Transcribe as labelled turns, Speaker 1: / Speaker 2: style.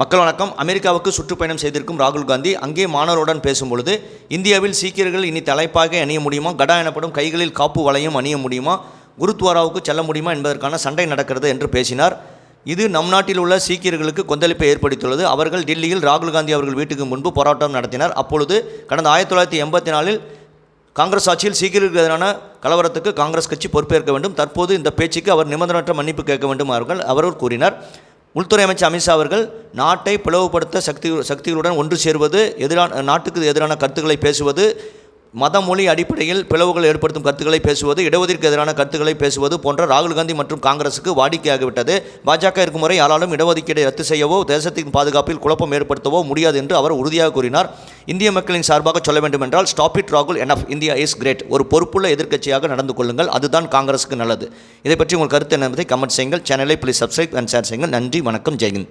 Speaker 1: மக்கள் வணக்கம். அமெரிக்காவுக்கு சுற்றுப்பயணம் செய்திருக்கும் ராகுல் காந்தி அங்கே மாணவருடன் பேசும்பொழுது இந்தியாவில் சீக்கியர்கள் இனி தலைப்பாக அணிய முடியுமா? கடா எனப்படும் கைகளில் காப்பு வளையம் அணிய முடியுமா? குருத்வாராவுக்கு செல்ல முடியுமா என்பதற்கான சண்டை நடக்கிறது என்று பேசினார். இது நம் நாட்டில் உள்ள சீக்கியர்களுக்கு கொந்தளிப்பை ஏற்படுத்தியுள்ளது. அவர்கள் டெல்லியில் ராகுல் காந்தி அவர்கள் வீட்டுக்கு முன்பு போராட்டம் நடத்தினார். அப்பொழுது கடந்த ஆயிரத்தி தொள்ளாயிரத்தி எண்பத்தி நாலில் காங்கிரஸ் ஆட்சியில் சீக்கியர்களுக்கு எதிரான கலவரத்துக்கு காங்கிரஸ் கட்சி பொறுப்பேற்க வேண்டும். தற்போது இந்த பேச்சுக்கு அவர் நிபந்தனற்ற மன்னிப்பு கேட்க வேண்டும் அவர்கள் அவர்கள் கூறினார். உள்துறை அமைச்சர் அமித்ஷா அவர்கள் நாட்டை பிளவுபடுத்த சக்தி சக்திகளுடன் ஒன்று சேர்வது எதிரான நாட்டுக்கு எதிரான கருத்துக்களை பேசுவது மத மொழி அடிப்படையில் பிளவுகள் ஏற்படுத்தும் கருத்துக்களை பேசுவது இடஒதுக்கு எதிரான கருத்துக்களை பேசுவது போன்ற ராகுல் காந்தி மற்றும் காங்கிரசுக்கு வாடிக்கையாகிவிட்டது. பாஜக இருக்கும் முறை யாராலும் இடஒதுக்கீடை ரத்து செய்யவோ தேசத்தின் பாதுகாப்பில் குழப்பம் ஏற்படுத்தவோ முடியாது என்று அவர் உறுதியாக கூறினார். இந்திய மக்களின் சார்பாக சொல்ல வேண்டும் என்றால் ஸ்டாப் இட் ராகுல் எனஃப் இந்தியா இஸ் கிரேட் ஒரு பொறுப்புள்ள எதிர்க்கட்சியாக நடந்து கொள்ளுங்கள். அதுதான் காங்கிரஸுக்கு நல்லது. இதை பற்றி உங்கள் கருத்து என்ன என்பதை கமெண்ட் செய்யுங்கள். சேனலை ப்ளீஸ் சப்ஸ்கிரைப் அண்ட் ஷேர் செய்யுங்கள். நன்றி வணக்கம் ஜெயின்